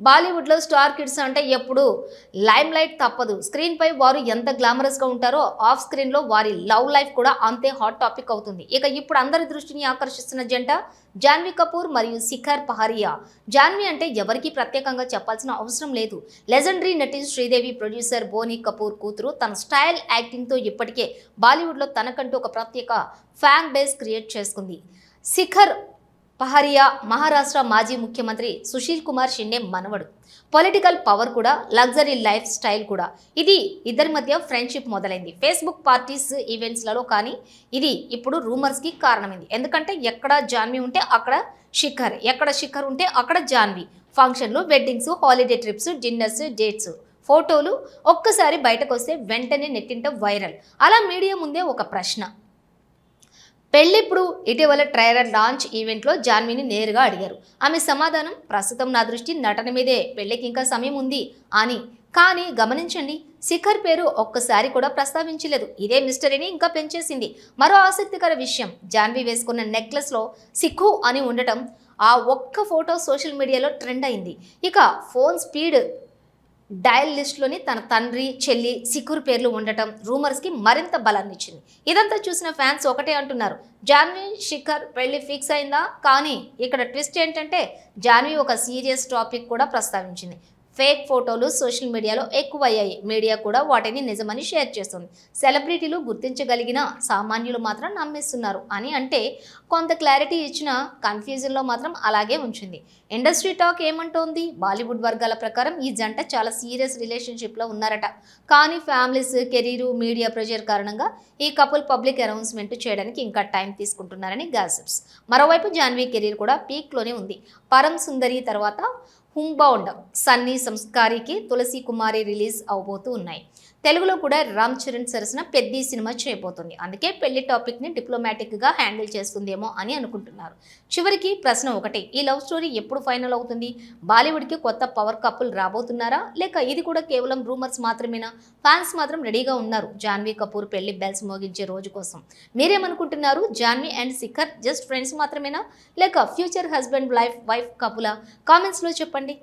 బాలీవుడ్లో star kids అంటే ఎప్పుడు లైమ్ లైట్ తప్పదు. స్క్రీన్పై వారు ఎంత గ్లామరస్గా ఉంటారో ఆఫ్ స్క్రీన్లో వారి లవ్ లైఫ్ కూడా అంతే హాట్ టాపిక్ అవుతుంది. ఇక ఇప్పుడు అందరి దృష్టిని ఆకర్షిస్తున్న జంట జాన్వీ కపూర్ మరియు శిఖర్ పహారియా. జాన్వీ అంటే ఎవరికీ ప్రత్యేకంగా చెప్పాల్సిన అవసరం లేదు. లెజెండరీ నటి శ్రీదేవి ప్రొడ్యూసర్ బోనీ కపూర్ కూతురు తన స్టైల్ యాక్టింగ్తో ఇప్పటికే బాలీవుడ్లో తనకంటూ ఒక ప్రత్యేక ఫ్యాన్ బేస్ క్రియేట్ చేసుకుంది. శిఖర్ పహరియా మహారాష్ట్ర మాజీ ముఖ్యమంత్రి సుశీల్ కుమార్ షిండే మనవడు. పొలిటికల్ పవర్ కూడా లగ్జరీ లైఫ్ స్టైల్ కూడా. ఇది ఇద్దరి మధ్య ఫ్రెండ్షిప్ మొదలైంది. ఫేస్బుక్ పార్టీస్ ఈవెంట్స్లలో కానీ ఇది ఇప్పుడు రూమర్స్కి కారణమైంది. ఎందుకంటే ఎక్కడ జాన్వి ఉంటే అక్కడ శిఖర్ ఎక్కడ శిఖర్ ఉంటే అక్కడ జాన్వి. ఫంక్షన్లు weddings holiday trips dinners dates. ఫోటోలు ఒక్కసారి బయటకు వస్తే వెంటనే నెట్టింట వైరల్. అలా మీడియా ముందే ఒక ప్రశ్న. పెళ్ళిప్పుడు ఇటీవల ట్రైలర్ లాంచ్ ఈవెంట్లో జాన్వీని నేరుగా అడిగారు. ఆమె సమాధానం ప్రస్తుతం నా దృష్టి నటన మీదే పెళ్ళికి ఇంకా సమయం ఉంది అని. కానీ గమనించండి శిఖర్ పేరు ఒక్కసారి కూడా ప్రస్తావించలేదు. ఇదే మిస్టరీని ఇంకా పెంచేసింది. మరో ఆసక్తికర విషయం జాన్వీ వేసుకున్న నెక్లెస్లో సిక్కు అని ఉండటం ఆ ఒక్క ఫోటో సోషల్ మీడియాలో ట్రెండ్ అయింది. ఇక ఫోన్ స్పీడ్ డయల్ లిస్టులోని తన తండ్రి చెల్లి సిక్కురు పేర్లు ఉండటం రూమర్స్కి మరింత బలాన్ని ఇచ్చింది ఇదంతా చూసిన ఫ్యాన్స్ ఒకటే అంటున్నారు జాన్వీ శిఖర్ పెళ్ళి ఫిక్స్ అయిందా? కానీ ఇక్కడ ట్విస్ట్ ఏంటంటే జాన్వీ ఒక సీరియస్ టాపిక్ కూడా ప్రస్తావించింది. ఫేక్ ఫోటోలు సోషల్ మీడియాలో ఎక్కువయ్యాయి. మీడియా కూడా వాటిని నిజమని షేర్ చేస్తుంది. సెలబ్రిటీలు గుర్తించగలిగిన సామాన్యులు మాత్రం నమ్మేస్తున్నారు అని అంటే కొంత క్లారిటీ ఇచ్చిన కన్ఫ్యూజన్లో మాత్రం అలాగే ఉంచింది. Industry talk ఏమంటోంది? బాలీవుడ్ వర్గాల ప్రకారం ఈ జంట చాలా సీరియస్ రిలేషన్షిప్లో ఉన్నారట. కానీ ఫ్యామిలీస్ కెరీరు మీడియా ప్రెషర్ కారణంగా ఈ కపుల్ పబ్లిక్ అనౌన్స్మెంట్ చేయడానికి ఇంకా టైం తీసుకుంటున్నారని గాసిప్స్. మరోవైపు జాన్వీ కెరీర్ కూడా పీక్లోనే ఉంది. పరం సుందరి తర్వాత హుంబౌండ్ సన్నీ సంస్కారికి తులసి కుమారి రిలీజ్ అవబోతూ ఉన్నాయి. తెలుగులో కూడా రామ్ చరణ్ సరసన పెద్ద సినిమా చేయబోతుంది. అందుకే పెళ్ళి టాపిక్ని డిప్లొమాటిక్గా హ్యాండిల్ చేస్తుందేమో అని అనుకుంటున్నారు. చివరికి ప్రశ్న ఒకటి ఈ లవ్ స్టోరీ ఎప్పుడు ఫైనల్ అవుతుంది? బాలీవుడ్కి కొత్త పవర్ కప్పులు రాబోతున్నారా? లేక ఇది కూడా కేవలం రూమర్స్ మాత్రమేనా? ఫ్యాన్స్ మాత్రం రెడీగా ఉన్నారు. జాన్వీ కపూర్ పెళ్ళి బెల్స్ మోగించే రోజు కోసం. మీరేమనుకుంటున్నారు? Janhvi and Shikhar just friends మాత్రమేనా? లేక ఫ్యూచర్ హస్బెండ్ లైఫ్ వైఫ్ కపులా? కామెంట్స్లో చెప్పండి.